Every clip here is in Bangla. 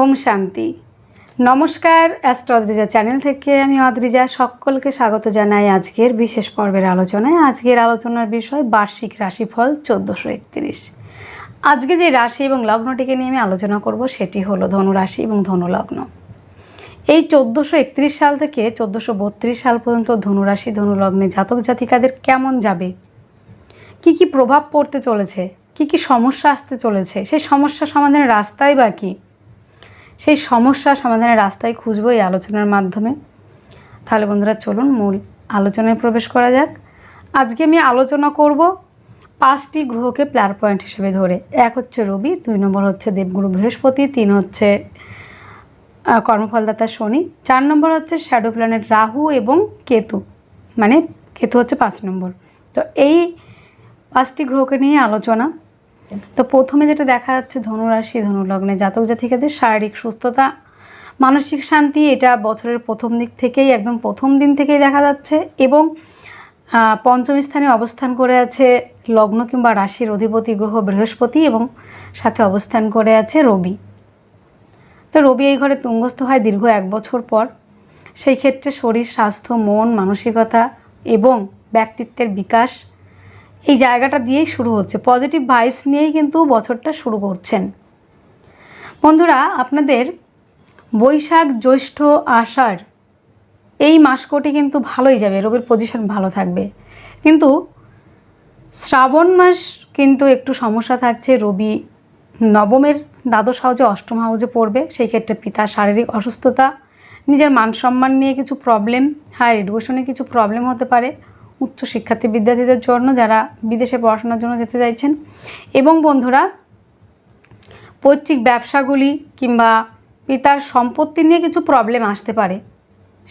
ওম শান্তি। নমস্কার অ্যাস্ট্রো অদ্রিজা চ্যানেল থেকে আমি অদ্রিজা। সকলকে স্বাগত জানাই আজকের বিশেষ পর্বের আলোচনায়। আজকের আলোচনার বিষয় বার্ষিক রাশিফল চোদ্দোশো একত্রিশ। আজকে যে রাশি এবং লগ্নটিকে নিয়ে আমি আলোচনা করব সেটি হলো ধনু রাশি এবং ধনু লগ্ন এই চোদ্দোশো একত্রিশ সাল থেকে চোদ্দোশো বত্রিশ সাল পর্যন্ত ধনুরাশি, ধনুলগ্নে জাতক জাতিকাদের কেমন যাবে? কি কি প্রভাব পড়তে চলেছে? কি কি সমস্যা আসতে চলেছে? সেই সমস্যা সমাধানের রাস্তাই বা কী? সেই সমস্যা সমাধানের রাস্তায় খুঁজবো এই আলোচনার মাধ্যমে। তাহলে বন্ধুরা, চলুন মূল আলোচনায় প্রবেশ করা যাক। আজকে আমি আলোচনা করব পাঁচটি গ্রহকে প্লার পয়েন্ট হিসেবে ধরে। এক হচ্ছে রবি, দুই নম্বর হচ্ছে দেবগুরু বৃহস্পতি, তিন হচ্ছে কর্মফলদাতা শনি, চার নম্বর হচ্ছে শ্যাডো প্ল্যানেট রাহু এবং কেতু। মানে কেতু হচ্ছে পাঁচ নম্বর। তো এই পাঁচটি গ্রহকে নিয়ে আলোচনা তো প্রথমে যেটা দেখা যাচ্ছে ধনুরাশি, ধনুলগ্নে জাতক জাতিকাদের শারীরিক সুস্থতা, মানসিক শান্তি, এটা বছরের প্রথম দিক থেকেই, একদম প্রথম দিন থেকেই দেখা যাচ্ছে এবং পঞ্চম স্থানে অবস্থান করে আছে লগ্ন কিংবা রাশির অধিপতি গ্রহ বৃহস্পতি এবং সাথে অবস্থান করে আছে রবি। তো রবি এই ঘরে তুঙ্গস্থ হয় দীর্ঘ এক বছর পর। সেই ক্ষেত্রে শরীর, স্বাস্থ্য, মন, মানসিকতা এবং ব্যক্তিত্বের বিকাশ এই জায়গাটা দিয়েই শুরু হচ্ছে। পজিটিভ ভাইবস নিয়েই কিন্তু বছরটা শুরু করছেন। বন্ধুরা, আপনাদের বৈশাখ, জ্যৈষ্ঠ, আষাঢ় এই মাসকটি কিন্তু ভালোই যাবে, রবির পজিশন ভালো থাকবে। কিন্তু শ্রাবণ মাস কিন্তু একটু সমস্যা থাকছে, রবি নবমের দ্বাদশ হাউজে, অষ্টম হাউজে পড়বে। সেই ক্ষেত্রে পিতার শারীরিক অসুস্থতা, নিজের মান সম্মান নিয়ে কিছু প্রবলেম হায়ার এডুকেশনে কিছু প্রবলেম হতে পারে। উচ্চ শিক্ষার্থী বিদ্যার্থীদের জন্য যারা বিদেশে পড়াশোনার জন্য যেতে চাইছেন এবং বন্ধুরা, পৈতৃক ব্যবসাগুলি কিংবা পিতার সম্পত্তি নিয়ে কিছু প্রবলেম আসতে পারে।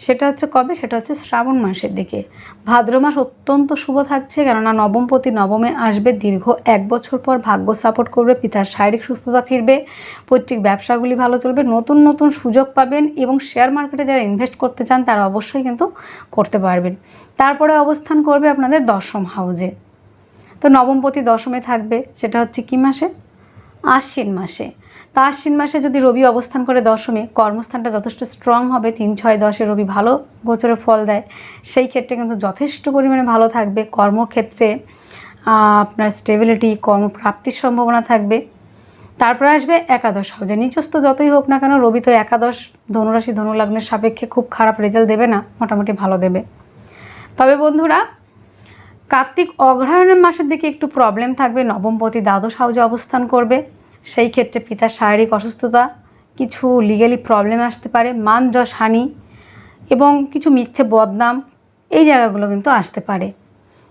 সেটা হচ্ছে কবে? সেটা হচ্ছে শ্রাবণ মাসের দিকে। ভাদ্র মাস অত্যন্ত শুভ থাকছে কেননা নবমপতি নবমে আসবে দীর্ঘ এক বছর পর ভাগ্য সাপোর্ট করবে, পিতার শারীরিক সুস্থতা ফিরবে, পৈতৃক ব্যবসাগুলি ভালো চলবে, নতুন নতুন সুযোগ পাবেন এবং শেয়ার মার্কেটে যারা ইনভেস্ট করতে চান তারা অবশ্যই কিন্তু করতে পারবেন। তারপরে অবস্থান করবে আপনাদের দশম হাউজে তো নবমপতি দশমে থাকবে, সেটা হচ্ছে কি মাসে? আশ্বিন মাসে। তা আশ্বিন মাসে যদি রবি অবস্থান করে দশমে, কর্মস্থানটা যথেষ্ট স্ট্রং হবে, তিন ছয় দশে রবি ভালো গোচরে ফল দেয়। সেই ক্ষেত্রে কিন্তু যথেষ্ট পরিমাণে ভালো থাকবে। কর্মক্ষেত্রে আপনার স্টেবিলিটি কর্মপ্রাপ্তির সম্ভাবনা থাকবে। তারপরে আসবে একাদশ হাউজে নিচস্থ যতই হোক না কেন, রবি তো একাদশ, ধনুরাশি ধনুলগ্নের সাপেক্ষে খুব খারাপ রেজাল্ট দেবে না, মোটামুটি ভালো দেবে। তবে বন্ধুরা, কার্তিক অগ্রহায়ণের মাসের দিকে একটু প্রবলেম থাকবে। নবমপতি দ্বাদশ হাউজে অবস্থান করবে। সেই ক্ষেত্রে পিতার শারীরিক অসুস্থতা, কিছু লিগালি প্রবলেম আসতে পারে মান যশ হানি এবং কিছু মিথ্যে বদনাম, এই জায়গাগুলো কিন্তু আসতে পারে।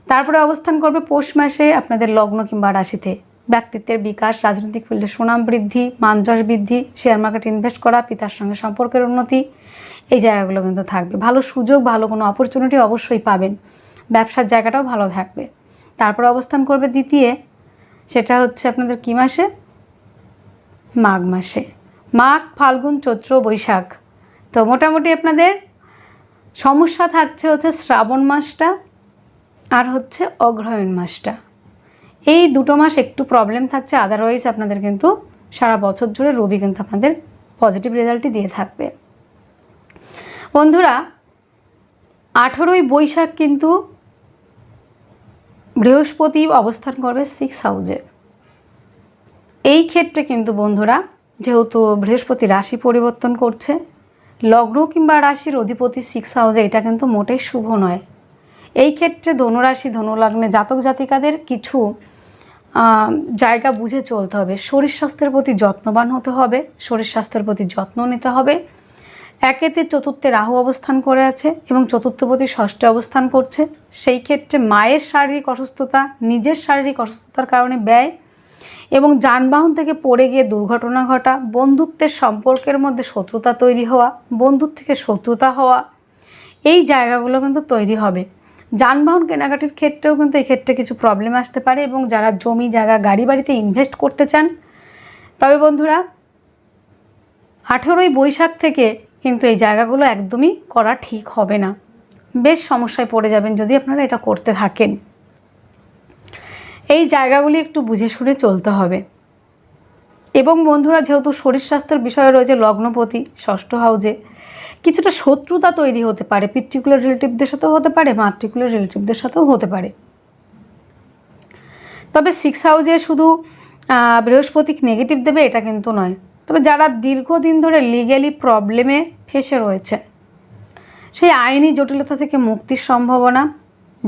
তারপরে অবস্থান করবে পৌষ মাসে আপনাদের লগ্ন কিংবা রাশিতে। ব্যক্তিত্বের বিকাশ, রাজনৈতিক ফিল্ডে সুনাম বৃদ্ধি মান যশ বৃদ্ধি শেয়ার মার্কেটে ইনভেস্ট করা, পিতার সঙ্গে সম্পর্কের উন্নতি, এই জায়গাগুলো কিন্তু থাকবে। ভালো সুযোগ, ভালো কোনো অপরচুনিটি অবশ্যই পাবেন। ব্যবসার জায়গাটাও ভালো থাকবে। তারপর অবস্থান করবে দ্বিতীয়, সেটা হচ্ছে আপনাদের কী মাসে? মাঘ মাসে। মাঘ, ফাল্গুন, চৈত্র, বৈশাখ। তো মোটামুটি আপনাদের সমস্যা থাকছে হচ্ছে শ্রাবণ মাসটা আর হচ্ছে অগ্রহায়ণ মাসটা। এই দুটো মাস একটু প্রবলেম থাকছে আদারওয়াইজ আপনাদের কিন্তু সারা বছর জুড়ে রবি কিন্তু আপনাদের পজিটিভ রেজাল্টই দিয়ে থাকবে। বন্ধুরা, আঠেরোই বৈশাখ কিন্তু বৃহস্পতি অবস্থান করবে সিক্স হাউজে এই ক্ষেত্রে কিন্তু বন্ধুরা, যেহেতু বৃহস্পতি রাশি পরিবর্তন করছে, লগ্ন কিংবা রাশির অধিপতি সিক্স হাউসে এটা কিন্তু মোটেই শুভ নয়। এই ক্ষেত্রে ধনুরাশি, ধনুলগ্নে জাতক জাতিকাদের কিছু জায়গা বুঝে চলতে হবে। শরীর স্বাস্থ্যের প্রতি যত্নবান হতে হবে, শরীর স্বাস্থ্যের প্রতি যত্ন নিতে হবে। একেতে চতুর্থে রাহু অবস্থান করে আছে এবং চতুর্থপতি ষষ্ঠে অবস্থান করছে। সেই ক্ষেত্রে মায়ের শারীরিক অসুস্থতা, নিজের শারীরিক অসুস্থতার কারণে ব্যয় এবং যানবাহন থেকে পড়ে গিয়ে দুর্ঘটনা ঘটা, বন্ধুত্বের সম্পর্কের মধ্যে শত্রুতা তৈরি হওয়া, বন্ধুর থেকে শত্রুতা হওয়া, এই জায়গাগুলো কিন্তু তৈরি হবে। যানবাহন কেনাকাটির ক্ষেত্রেও কিন্তু এক্ষেত্রে কিছু প্রবলেম আসতে পারে এবং যারা জমি, জায়গা গাড়ি বাড়িতে ইনভেস্ট করতে চান, তবে বন্ধুরা, আঠেরোই বৈশাখ থেকে কিন্তু এই জায়গাগুলো একদমই করা ঠিক হবে না। বেশ সমস্যায় পড়ে যাবেন যদি আপনারা এটা করতে থাকেন। এই জায়গাগুলি একটু বুঝে শুনে চলতে হবে। এবং বন্ধুরা, যেহেতু শরীর স্বাস্থ্যের বিষয়ে রয়েছে লগ্নপতি, ষষ্ঠ হাউজে কিছুটা শত্রুতা তৈরি হতে পারে। পিট্রিকুলার রিলেটিভদের সাথেও হতে পারে মাতৃকুলার রিলেটিভদের সাথেও হতে পারে। তবে সিক্স হাউজে শুধু বৃহস্পতি নেগেটিভ দেবে, এটা কিন্তু নয়। তবে যারা দীর্ঘদিন ধরে লিগ্যালি প্রবলেমে ফেসে রয়েছে, সেই আইনি জটিলতা থেকে মুক্তির সম্ভাবনা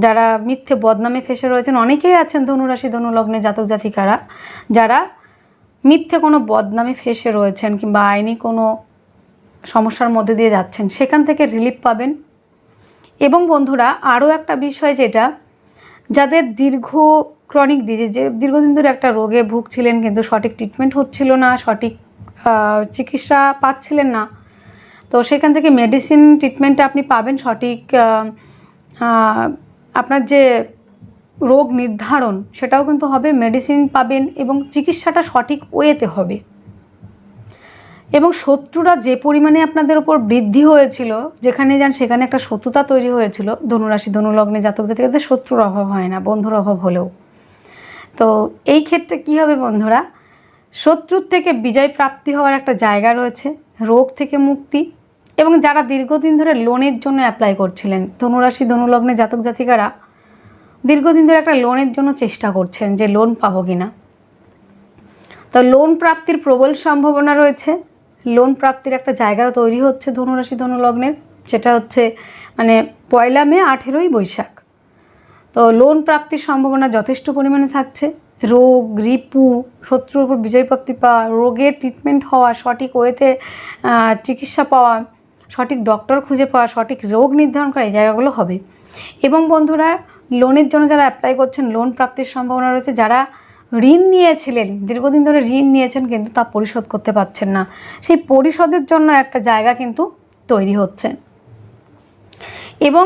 যারা মিথ্যে বদনামে ফেসে রয়েছেন, অনেকেই আছেন ধনুরাশি, ধনুলগ্নে জাতক জাতিকারা, যারা মিথ্যে কোনো বদনামে ফেসে রয়েছেন কিংবা আইনি কোনো সমস্যার মধ্যে দিয়ে যাচ্ছেন, সেখান থেকে রিলিফ পাবেন। এবং বন্ধুরা, আরও একটা বিষয় যেটা, যাদের দীর্ঘ ক্রনিক ডিজিজ যে দীর্ঘদিন ধরে একটা রোগে ভুগছিলেন কিন্তু সঠিক ট্রিটমেন্ট হচ্ছিল না, সঠিক চিকিৎসা পাচ্ছিলেন না, তো সেখান থেকে মেডিসিন ট্রিটমেন্টটা আপনি পাবেন সঠিক আপনার যে রোগ নির্ধারণ, সেটাও কিন্তু হবে মেডিসিন পাবেন এবং চিকিৎসাটা সঠিক ওয়েতে হবে। এবং শত্রুরা যে পরিমাণে আপনাদের ওপর বৃদ্ধি হয়েছিল, যেখানে যান সেখানে একটা শত্রুতা তৈরি হয়েছিল, ধনুরাশি, ধনুলগ্নে জাতক জাতিকাদের শত্রুর অভাব হয় না, বন্ধুর অভাব হলেও। তো এই ক্ষেত্রে কী হবে বন্ধুরা? শত্রুর থেকে বিজয় প্রাপ্তি হওয়ার একটা জায়গা রয়েছে, রোগ থেকে মুক্তি। এবং যারা দীর্ঘদিন ধরে লোনের জন্য অ্যাপ্লাই করছিলেন, ধনুরাশি, ধনুলগ্নে জাতক জাতিকারা, দীর্ঘদিন ধরে একটা লোনের জন্য চেষ্টা করছেন যে লোন পাবো কি না তো লোন প্রাপ্তির প্রবল সম্ভাবনা রয়েছে। লোন প্রাপ্তির একটা জায়গা তৈরি হচ্ছে ধনুরাশি, ধনুলগ্নের, সেটা হচ্ছে মানে পয়লা মে আঠেরোই বৈশাখ। তো লোন প্রাপ্তির সম্ভাবনা যথেষ্ট পরিমাণে থাকছে। রোগ, রিপু, শত্রুর উপর বিজয় প্রাপ্তি পাওয়া, রোগের ট্রিটমেন্ট হওয়া, সঠিক ওয়েতে চিকিৎসা পাওয়া সঠিক ডক্টর খুঁজে পাওয়া, সঠিক রোগ নির্ধারণ করা এই জায়গাগুলো হবে। এবং বন্ধুরা লোনের জন্য যারা অ্যাপ্লাই করছেন লোন প্রাপ্তির সম্ভাবনা রয়েছে। যারা ঋণ নিয়েছিলেন, দীর্ঘদিন ধরে ঋণ নিয়েছেন কিন্তু তা পরিশোধ করতে পারছেন না। সেই পরিশোধের জন্য একটা জায়গা কিন্তু তৈরি হচ্ছে। এবং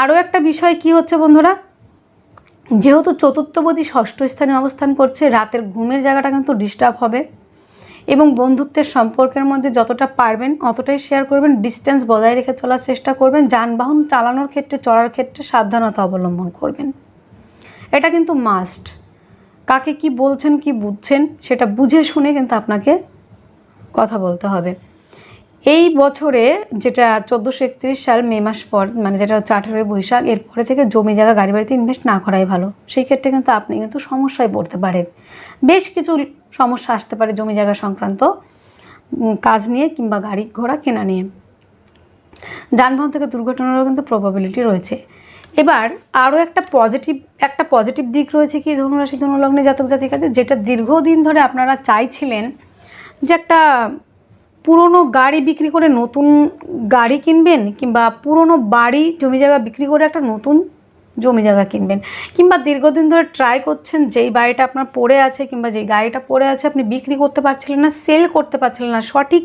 আরও একটা বিষয় কি হচ্ছে বন্ধুরা? যেহেতু চতুর্থপতি ষষ্ঠ স্থানে অবস্থান করছে, রাতের ঘুমের জায়গাটা কিন্তু ডিস্টার্ব হবে। এবং বন্ধুত্বের সম্পর্কের মধ্যে যতটা পারবেন, অতটাই শেয়ার করবেন ডিস্টেন্স বজায় রেখে চলার চেষ্টা করবেন, যানবাহন চালানোর ক্ষেত্রে, চড়ার ক্ষেত্রে সাবধানতা অবলম্বন করবেন। এটা কিন্তু মাস্ট কাকে কি বলছেন, কি বুঝছেন, সেটা বুঝে শুনে কিন্তু আপনাকে কথা বলতে হবে। এই বছরে যেটা চোদ্দোশো একত্রিশ সাল মে মাস পর মানে যেটা হচ্ছে আঠেরোই বৈশাখ এরপরে থেকে জমি জায়গা, গাড়ি বাড়িতে ইনভেস্ট না করাই ভালো। সেই ক্ষেত্রে কিন্তু আপনি কিন্তু সমস্যায় পড়তে পারেন। বেশ কিছু সমস্যা আসতে পারে জমি জায়গা সংক্রান্ত কাজ নিয়ে কিংবা গাড়ি ঘোড়া কেনা নিয়ে। যানবাহন থেকে দুর্ঘটনারও কিন্তু প্রবাবিলিটি রয়েছে। এবার আরও একটা পজিটিভ একটা পজিটিভ দিক রয়েছে কি, ধনুরাশি, ধনুলগ্নে জাতক জাতিকাদের, যেটা দীর্ঘদিন ধরে আপনারা চাইছিলেন যে একটা পুরনো গাড়ি বিক্রি করে নতুন গাড়ি কিনবেন কিংবা পুরনো বাড়ি, জমি জায়গা বিক্রি করে একটা নতুন জমি জায়গা কিনবেন কিংবা দীর্ঘদিন ধরে ট্রাই করছেন, যেই বাড়িটা আপনার পড়ে আছে কিংবা যেই গাড়িটা পড়ে আছে আপনি বিক্রি করতে পারছিলেন না সেল করতে পারছিলেন না, সঠিক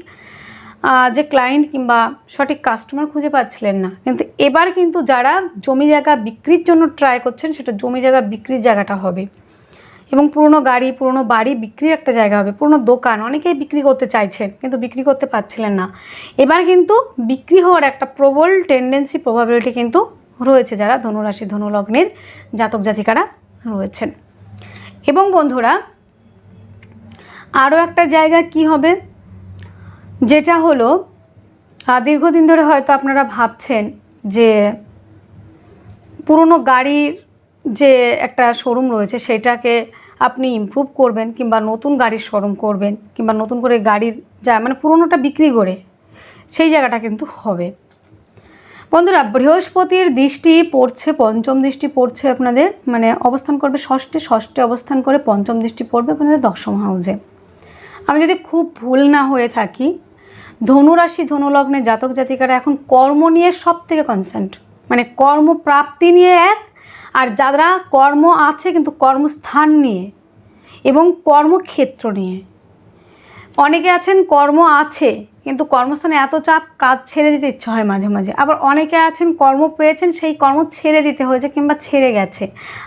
যে ক্লায়েন্ট কিংবা সঠিক কাস্টমার খুঁজে পাচ্ছিলেন না। কিন্তু এবার কিন্তু যারা জমি জায়গা বিক্রির জন্য ট্রাই করছেন, সেটা জমি জায়গা বিক্রির জায়গাটা হবে। এবং পুরনো গাড়ি, পুরনো বাড়ি বিক্রির একটা জায়গা হবে, পুরনো দোকান। অনেকেই বিক্রি করতে চাইছেন কিন্তু বিক্রি করতে পারছিলেন না। এবার কিন্তু বিক্রি হওয়ার একটা প্রবল টেন্ডেন্সি প্রবাবিলিটি কিন্তু রয়েছে যারা ধনুরাশি, ধনুলগ্নের জাতক জাতিকারা রয়েছেন। এবং বন্ধুরা আরও একটা জায়গা কি হবে? যেটা হলো দীর্ঘদিন ধরে হয়তো আপনারা ভাবছেন যে পুরনো গাড়ির যে একটা শোরুম রয়েছে, সেটাকে আপনি ইমপ্রুভ করবেন কিংবা নতুন গাড়ির শোরুম করবেন কিংবা নতুন করে গাড়ির যা মানে পুরনোটা বিক্রি করে সেই জায়গাটা কিন্তু হবে। বন্ধুরা, বৃহস্পতির দৃষ্টি পড়ছে, পঞ্চম দৃষ্টি পড়ছে আপনাদের মানে অবস্থান করবে ষষ্ঠে ষষ্ঠে অবস্থান করে পঞ্চম দৃষ্টি পড়বে আপনাদের দশম হাউসে আমি যদি খুব ভুল না হয়ে থাকি, ধনুরাশি ধনুলগ্নে জাতক জাতিকারা এখন কর্ম নিয়ে সব থেকে কনসেন্ট মানে কর্মপ্রাপ্তি নিয়ে এক আর যারা কর্ম আছে কিন্তু কর্মস্থান নিয়ে এবং কর্মক্ষেত্র নিয়ে। অনেকে আছেন কর্ম আছে, কিন্তু কর্মস্থানে এত চাপ কাজ ছেড়ে দিতে ইচ্ছা হয় মাঝে মাঝে। আবার অনেকে আছেন কর্ম পেয়েছেন, সেই কর্ম ছেড়ে দিতে হয়েছে কিংবা ছেড়ে গেছে।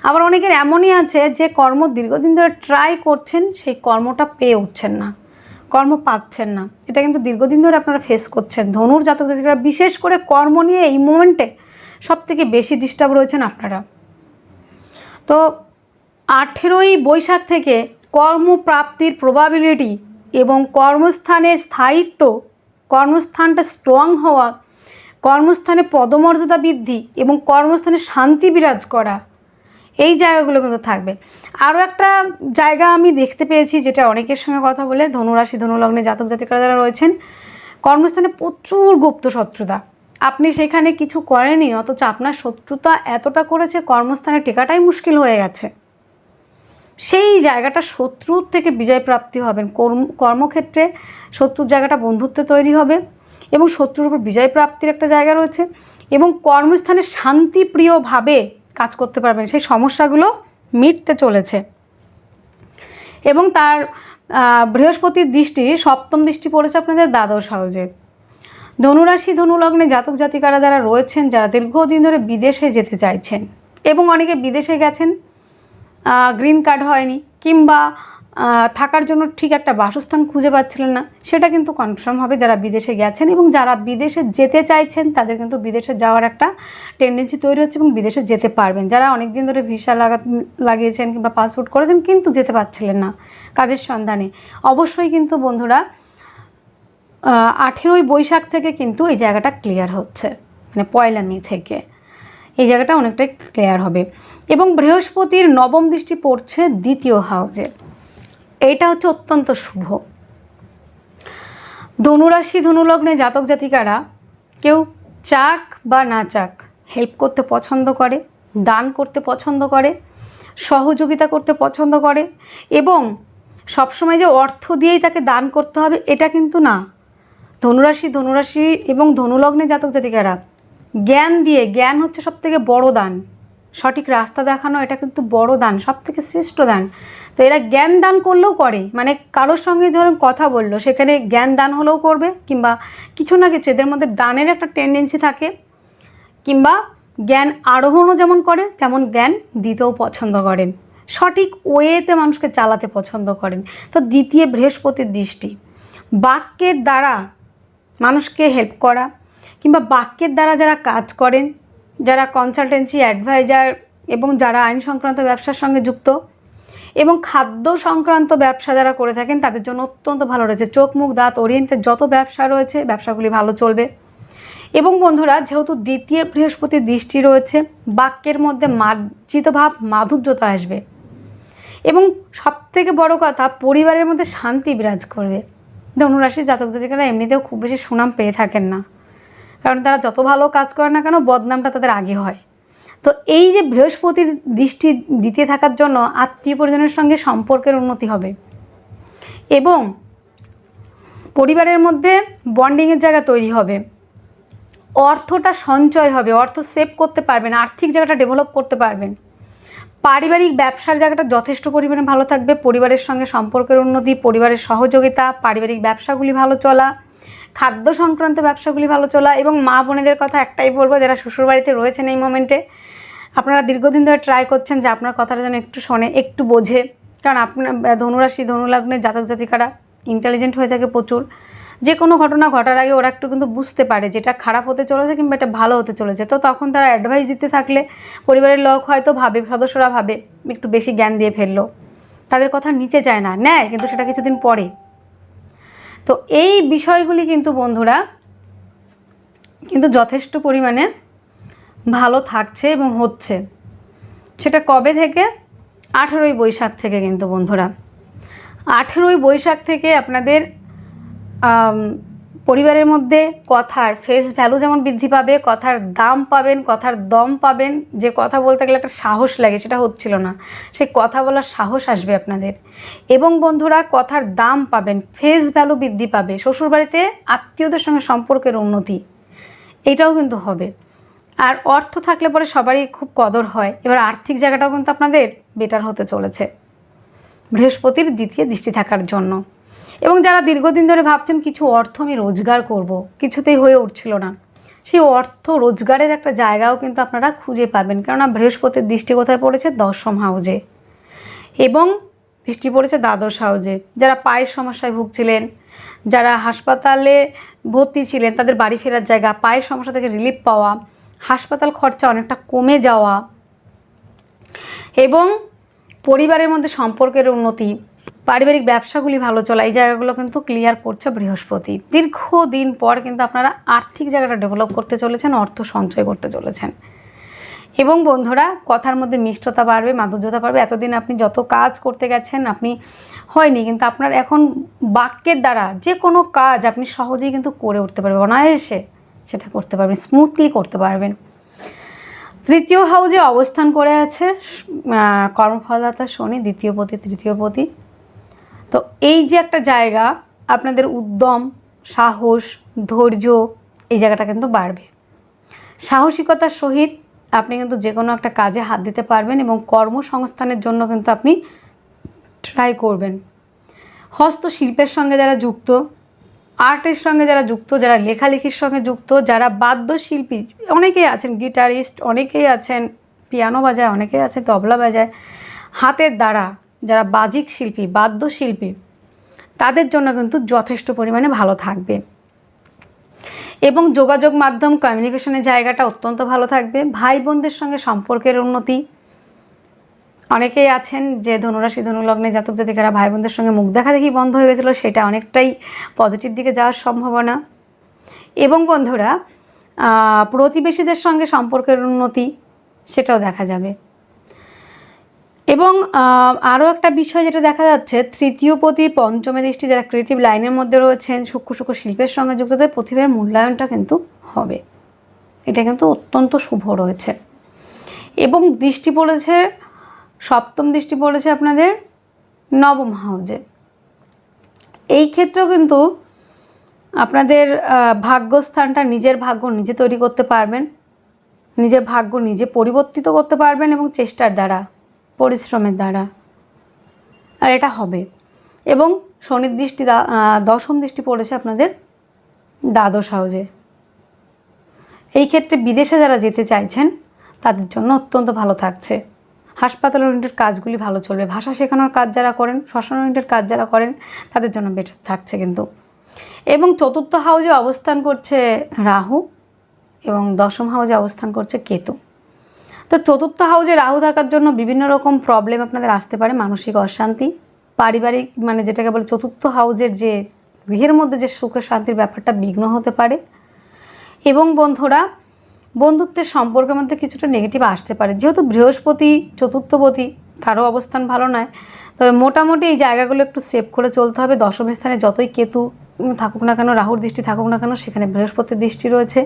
আবার অনেকের এমনই আছে যে কর্ম দীর্ঘদিন ধরে ট্রাই করছেন, সেই কর্মটা পেয়ে উঠছেন না, কর্ম পাচ্ছেন না। এটা কিন্তু দীর্ঘদিন ধরে আপনারা ফেস করছেন। ধনুর জাতক জাতিকারা বিশেষ করে কর্ম নিয়ে এই মোমেন্টে সব থেকে বেশি ডিস্টার্ব রয়েছেন আপনারা। তো আঠেরোই বৈশাখ থেকে কর্মপ্রাপ্তির প্রবাবিলিটি এবং কর্মস্থানের স্থায়িত্ব, কর্মস্থানটা স্ট্রং হওয়া, কর্মস্থানে পদমর্যাদা বৃদ্ধি এবং কর্মস্থানে শান্তি বিরাজ করা, এই জায়গাগুলো কিন্তু থাকবে। আরও একটা জায়গা আমি দেখতে পেয়েছি যেটা অনেকের সঙ্গে কথা বলে, ধনুরাশি, ধনুলগ্নে জাতক জাতিকারা যারা রয়েছেন, কর্মস্থানে প্রচুর গুপ্ত শত্রুতা। আপনি সেখানে কিছু করেনি অথচ আপনার শত্রুতা এতটা করেছে, কর্মস্থানে টেকাটাই মুশকিল হয়ে গেছে। সেই জায়গাটা শত্রুর থেকে বিজয় প্রাপ্তি হবেন কর্ম, কর্মক্ষেত্রে শত্রুর জায়গাটা বন্ধুত্বে তৈরি হবে এবং শত্রুর উপর বিজয় প্রাপ্তির একটা জায়গা রয়েছে এবং কর্মস্থানে শান্তিপ্রিয়ভাবে কাজ করতে পারবেন। সেই সমস্যাগুলো মিটতে চলেছে। এবং তার বৃহস্পতির দৃষ্টি, সপ্তম দৃষ্টি পড়েছে আপনাদের দ্বাদশ হাউজে। ধনুরাশি, ধনুলগ্নে জাতক জাতিকারা যারা রয়েছেন, যারা দীর্ঘদিন ধরে বিদেশে যেতে চাইছেন এবং অনেকে বিদেশে গেছেন গ্রিন কার্ড হয়নি কিংবা থাকার জন্য ঠিক একটা বাসস্থান খুঁজে পাচ্ছিলেন না, সেটা কিন্তু কনফার্ম হবে যারা বিদেশে গেছেন এবং যারা বিদেশে যেতে চাইছেন, তাদের কিন্তু বিদেশে যাওয়ার একটা টেন্ডেন্সি তৈরি হচ্ছে এবং বিদেশে যেতে পারবেন। যারা অনেক দিন ধরে ভিসা লাগা, লাগিয়েছেন কিংবা পাসপোর্ট করেছেন, কিন্তু যেতে পারছিলেন না কাজের সন্ধানে। অবশ্যই কিন্তু বন্ধুরা আঠেরোই বৈশাখ থেকে কিন্তু এই জায়গাটা ক্লিয়ার হচ্ছে মানে পয়লা মে থেকে। এই জায়গাটা অনেকটাই ক্লিয়ার হবে। এবং বৃহস্পতির নবম দৃষ্টি পড়ছে দ্বিতীয় হাউজে এটা হচ্ছে অত্যন্ত শুভ। ধনুরাশি, ধনুলগ্নে জাতক জাতিকারা কেউ চাক বা না চাক হেল্প করতে পছন্দ করে, দান করতে পছন্দ করে, সহযোগিতা করতে পছন্দ করে, এবং সবসময় যে অর্থ দিয়েই তাকে দান করতে হবে, এটা কিন্তু না। ধনুরাশি ধনুরাশি এবং ধনুলগ্নে জাতক জাতিকারা, জ্ঞান দিয়ে, জ্ঞান হচ্ছে সব থেকে বড় দান। সঠিক রাস্তা দেখানো এটা কিন্তু বড় দান সব থেকে শ্রেষ্ঠ দান। তো এরা জ্ঞান দান করলেও করে মানে কারোর সঙ্গে ধরুন কথা বলল, সেখানে জ্ঞান দান হলেও করবে, কিংবা কিছু না কিছু এদের মধ্যে দানের একটা টেন্ডেন্সি থাকে, কিংবা জ্ঞান আরোহণও যেমন করে, তেমন জ্ঞান দিতেও পছন্দ করেন। সঠিক ওয়েতে মানুষকে চালাতে পছন্দ করেন। তো দ্বিতীয় বৃহস্পতির দৃষ্টি। বাক্যের দ্বারা মানুষকে হেল্প করা, কিংবা বাক্যের দ্বারা যারা কাজ করেন, যারা কনসালটেন্সি অ্যাডভাইজার এবং যারা আইন সংক্রান্ত ব্যবসার সঙ্গে যুক্ত এবং খাদ্য সংক্রান্ত ব্যবসা যারা করে থাকেন, তাদের জন্য অত্যন্ত ভালো রয়েছে। চোখ, মুখ, দাঁত ওরিয়েন্টেড যত ব্যবসা রয়েছে, ব্যবসাগুলি ভালো চলবে। এবং বন্ধুরা, যেহেতু দ্বিতীয় বৃহস্পতির দৃষ্টি রয়েছে, বাক্যের মধ্যে মার্জিত ভাব, মাধুর্যতা আসবে। এবং সব থেকে বড় কথা, পরিবারের মধ্যে শান্তি বিরাজ করবে। ধনুরাশি জাতক জাতিকারা এমনিতেও খুব বেশি সুনাম পেয়ে থাকেন না। কারণ তারা যত ভালো কাজ করে না কেন বদনামটা তাদের আগে হয়। তো এই যে বৃহস্পতির দৃষ্টি দিতে থাকার জন্য আত্মীয় পরিজনের সঙ্গে সম্পর্কের উন্নতি হবে। এবং পরিবারের মধ্যে বন্ডিংয়ের জায়গা তৈরি হবে। অর্থটা সঞ্চয় হবে, অর্থ সেভ করতে পারবেন, আর্থিক জায়গাটা ডেভেলপ করতে পারবেন। পারিবারিক ব্যবসার জায়গাটা যথেষ্ট পরিমাণে ভালো থাকবে, পরিবারের সঙ্গে সম্পর্কের উন্নতি, পরিবারের সহযোগিতা, পারিবারিক ব্যবসাগুলি ভালো চলা, খাদ্য সংক্রান্ত ব্যবসাগুলি ভালো চলা এবং মা বোনেদের কথা একটাই বলব, যারা শ্বশুরবাড়িতে রয়েছেন এই মোমেন্টে, আপনারা দীর্ঘদিন ধরে ট্রাই করছেন যে আপনার কথাটা যেন একটু শোনে, একটু বোঝে। কারণ আপনার, ধনুরাশি, ধনুলগ্নের জাতক জাতিকারা ইন্টেলিজেন্ট হয়ে থাকে প্রচুর। যে কোনো ঘটনা ঘটার আগে ওরা একটু কিন্তু বুঝতে পারে যেটা খারাপ হতে চলেছে কিংবা এটা ভালো হতে চলেছে। তো তখন তারা অ্যাডভাইস দিতে থাকলে পরিবারের লোক হয়তো ভাবে, সদস্যরা ভাবে, একটু বেশি জ্ঞান দিয়ে ফেলল। তাদের কথা নিতে চায় না, নেয়, কিন্তু সেটা কিছুদিন পরে। তো এই বিষয়গুলি কিন্তু বন্ধুরা কিন্তু যথেষ্ট পরিমাণে ভালো থাকছে এবং হচ্ছে। সেটা কবে থেকে? আঠেরোই বৈশাখ থেকে কিন্তু বন্ধুরা। আঠেরোই বৈশাখ থেকে আপনাদের পরিবারের মধ্যে কথার ফেস ভ্যালু যেমন বৃদ্ধি পাবে, কথার দাম পাবেন, কথার দম পাবেন, যে কথা বলতে গেলে একটা সাহস লাগে, সেটা হচ্ছিল না। সে কথা বলার সাহস আসবে আপনাদের। এবং বন্ধুরা, কথার দাম পাবেন ফেস ভ্যালু বৃদ্ধি পাবে, শ্বশুরবাড়িতে আত্মীয়দের সঙ্গে সম্পর্কের উন্নতি, এটাও কিন্তু হবে। আর অর্থ থাকলে পরে সবারই খুব কদর হয়। এবার আর্থিক জায়গাটাও কিন্তু আপনাদের বেটার হতে চলেছে। বৃহস্পতির দ্বিতীয় দৃষ্টি থাকার জন্য। এবং যারা দীর্ঘদিন ধরে ভাবছেন কিছু অর্থ আমি রোজগার করব, কিছুতেই হয়ে উঠছিল না। সেই অর্থ রোজগারের একটা জায়গাও কিন্তু আপনারা খুঁজে পাবেন। কেননা বৃহস্পতির দৃষ্টি কোথায় পড়েছে? দশম হাউজে। এবং দৃষ্টি পড়েছে দ্বাদশ হাউজে। যারা পায়ের সমস্যায় ভুগছিলেন, যারা হাসপাতালে ভর্তি ছিলেন, তাদের বাড়ি ফেরার জায়গা, পায়ের সমস্যা থেকে রিলিফ পাওয়া, হাসপাতাল খরচা অনেকটা কমে যাওয়া এবং পরিবারের মধ্যে সম্পর্কের উন্নতি পারিবারিক ব্যবসাগুলি ভালো চলে, এই জায়গাগুলো কিন্তু ক্লিয়ার করছে বৃহস্পতি। দীর্ঘদিন পর কিন্তু আপনারা আর্থিক জায়গাটা ডেভেলপ করতে চলেছেন, অর্থ সঞ্চয় করতে চলেছেন। এবং বন্ধুরা, কথার মধ্যে মিষ্টতা বাড়বে, মাধুর্যতা বাড়বে। এতদিন আপনি যত কাজ করতে গেছেন, আপনি হয়নি, কিন্তু আপনার এখন বাক্যের দ্বারা যে কোনো কাজ আপনি সহজেই কিন্তু করে উঠতে পারবেন, অনায়াসে সেটা করতে পারবেন স্মুথলি করতে পারবেন। তৃতীয় হাউজে অবস্থান করে আছে কর্মফলদাতা শনি, দ্বিতীয় পতি, তৃতীয় পতি। তো এই যে একটা জায়গা, আপনাদের উদ্যম, সাহস, ধৈর্য, এই জায়গাটা কিন্তু বাড়বে। সাহসিকতার সহিত আপনি কিন্তু যে কোনো একটা কাজে হাত দিতে পারবেন এবং কর্মসংস্থানের জন্য কিন্তু আপনি ট্রাই করবেন। হস্তশিল্পের সঙ্গে যারা যুক্ত, আর্টের সঙ্গে যারা যুক্ত, যারা লেখালেখির সঙ্গে যুক্ত, যারা বাদ্যশিল্পী, অনেকেই আছেন, গিটারিস্ট অনেকেই আছেন, পিয়ানো বাজায় অনেকেই আছে তবলা বাজায়, হাতের দ্বারা যারা বাজিক শিল্পী, বাদ্যশিল্পী, তাদের জন্য কিন্তু যথেষ্ট পরিমাণে ভালো থাকবে। এবং যোগাযোগ মাধ্যম কমিউনিকেশনের জায়গাটা অত্যন্ত ভালো থাকবে। ভাই বোনদের সঙ্গে সম্পর্কের উন্নতি। অনেকেই আছেন যে ধনুরাশি, ধনুলগ্নে জাতক জাতিকারা ভাই বোনদের সঙ্গে মুখ দেখা দেখি বন্ধ হয়ে গেছিল, সেটা অনেকটাই পজিটিভ দিকে যাওয়ার সম্ভাবনা। এবং বন্ধুরা প্রতিবেশীদের সঙ্গে সম্পর্কের উন্নতি, সেটাও দেখা যাবে। এবং আরও একটা বিষয় যেটা দেখা যাচ্ছে, তৃতীয় পতি পঞ্চমে দৃষ্টি যারা ক্রিয়েটিভ লাইনের মধ্যে রয়েছেন, সূক্ষ্ম সূক্ষ্ম শিল্পের সঙ্গে যুক্তদের প্রতিভার মূল্যায়নটা কিন্তু হবে। এটা কিন্তু অত্যন্ত শুভ রয়েছে। এবং দৃষ্টি পড়েছে, সপ্তম দৃষ্টি পড়েছে আপনাদের, নবম হাউজে। এই ক্ষেত্রেও কিন্তু আপনাদের ভাগ্যস্থানটা নিজের ভাগ্য নিজে তৈরি করতে পারবেন, নিজের ভাগ্য নিজে পরিবর্তিত করতে পারবেন এবং চেষ্টার দ্বারা পরিশ্রমের দ্বারা। আর এটা হবে। এবং শনির দৃষ্টি দশম দৃষ্টি পড়েছে আপনাদের দ্বাদশ হাউজে। এই ক্ষেত্রে বিদেশে যারা যেতে চাইছেন, তাদের জন্য অত্যন্ত ভালো থাকছে। হাসপাতাল ওরিয়েন্টেড কাজগুলি ভালো চলবে। ভাষা শেখানোর কাজ যারা করেন, শ্মশান ওরিয়েন্টেড কাজ যারা করেন, তাদের জন্য বেটার থাকছে কিন্তু। এবং চতুর্থ হাউজে অবস্থান করছে রাহু এবং দশম হাউজে অবস্থান করছে কেতু। তো চতুর্থ হাউজে রাহু থাকার জন্য বিভিন্ন রকম প্রবলেম আপনাদের আসতে পারে, মানসিক অশান্তি, পারিবারিক মানে যেটাকে বলে চতুর্থ হাউজের যে গৃহের মধ্যে যে সুখের শান্তির ব্যাপারটা বিঘ্ন হতে পারে। এবং বন্ধুরা, বন্ধুত্বের সম্পর্কের মধ্যে কিছুটা নেগেটিভ আসতে পারে। যেহেতু বৃহস্পতি, চতুর্থপতি, তারও অবস্থান ভালো নয়। তবে মোটামুটি এই জায়গাগুলো একটু সেভ করে চলতে হবে। দশম স্থানে যতই কেতু থাকুক না কেন, রাহুর দৃষ্টি থাকুক না কেন, সেখানে বৃহস্পতির দৃষ্টি রয়েছে।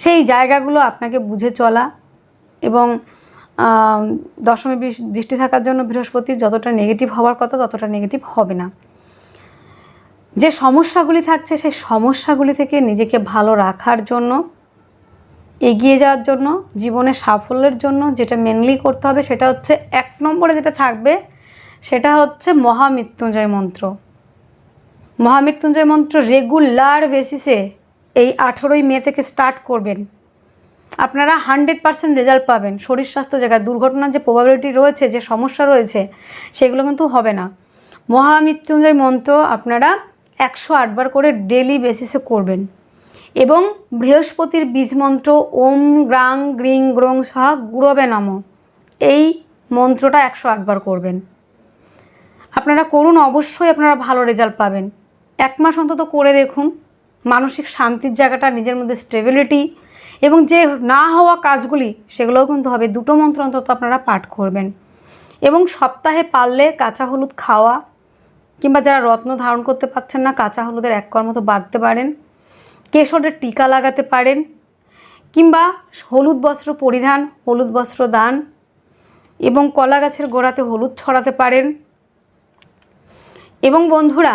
সেই জায়গাগুলো আপনাকে বুঝে চলা। এবং দশমে দৃষ্টি থাকার জন্য বৃহস্পতি যতটা নেগেটিভ হওয়ার কথা ততটা নেগেটিভ হবে না। যে সমস্যাগুলি থাকছে সেই সমস্যাগুলি থেকে নিজেকে ভালো রাখার জন্য, এগিয়ে যাওয়ার জন্য, জীবনে সাফল্যের জন্য যেটা মেনলি করতে হবে সেটা হচ্ছে এক নম্বরে যেটা থাকবে সেটা হচ্ছে মহামৃত্যুঞ্জয় মন্ত্র। মহামৃত্যুঞ্জয় মন্ত্র রেগুলার বেসিসে এই আঠেরোই মে থেকে স্টার্ট করবেন। আপনারা হান্ড্রেড পার্সেন্ট রেজাল্ট পাবেন। শরীর স্বাস্থ্য জায়গায় দুর্ঘটনার যে প্রবাবিলিটি রয়েছে, যে সমস্যা রয়েছে, সেগুলো কিন্তু হবে না। মহামৃত্যুঞ্জয় মন্ত্র আপনারা একশো আটবার করে ডেলি বেসিসে করবেন। এবং বৃহস্পতির বীজ মন্ত্র ওম গ্রাং গ্রিং গ্রং সাহা গুরবে নাম। এই মন্ত্রটা একশো আটবার করবেন। আপনারা করুন, অবশ্যই আপনারা ভালো রেজাল্ট পাবেন। এক মাস অন্তত করে দেখুন। মানসিক শান্তির জায়গাটা, নিজের মধ্যে স্টেবিলিটি এবং যে না হওয়া কাজগুলি, সেগুলোও কিন্তু হবে। দুটো মন্ত্র অন্তত আপনারা পাঠ করবেন। এবং সপ্তাহে পারলে কাঁচা হলুদ খাওয়া, কিংবা যারা রত্ন ধারণ করতে পারছেন না, কাঁচা হলুদের এক কর মতো বাড়তে পারেন। কেশরের টিকা লাগাতে পারেন, কিংবা হলুদ বস্ত্র পরিধান, হলুদ বস্ত্র দান, এবং কলা গাছের গোড়াতে হলুদ ছড়াতে পারেন। এবং বন্ধুরা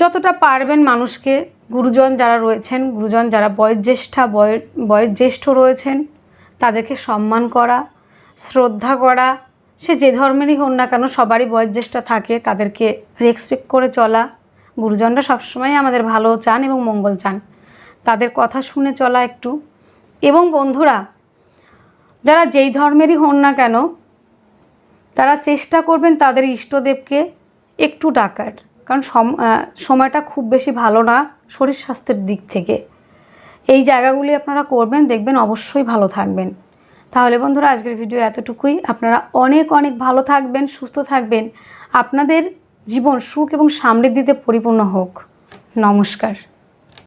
যতটা পারবেন মানুষকে গুরুজন যারা রয়েছেন, গুরুজন যারা বয়োজ্যেষ্ঠা, বয়, বয়োজ্যেষ্ঠ রয়েছেন, তাদেরকে সম্মান করা, শ্রদ্ধা করা, সে যে ধর্মেরই হোক না কেন সবারই বয়োজ্যেষ্ঠা থাকে, তাদেরকে রেসপেক্ট করে চলা। গুরুজনরা সবসময় আমাদের ভালো চান এবং মঙ্গল চান। তাদের কথা শুনে চলা একটু। এবং বন্ধুরা, যারা যেই ধর্মেরই হন না কেন, তারা চেষ্টা করবেন তাদের ইষ্টদেবকে একটু ডাকার। কারণ সম- সময়টা খুব বেশি ভালো না শরীর স্বাস্থ্যের দিক থেকে। এই জায়গাগুলি আপনারা করবেন, দেখবেন অবশ্যই ভালো থাকবেন। তাহলে বন্ধুরা, আজকের ভিডিও এতটুকুই। আপনারা অনেক অনেক ভালো থাকবেন, সুস্থ থাকবেন। আপনাদের জীবন সুখ এবং সমৃদ্ধিতে পরিপূর্ণ হোক। নমস্কার।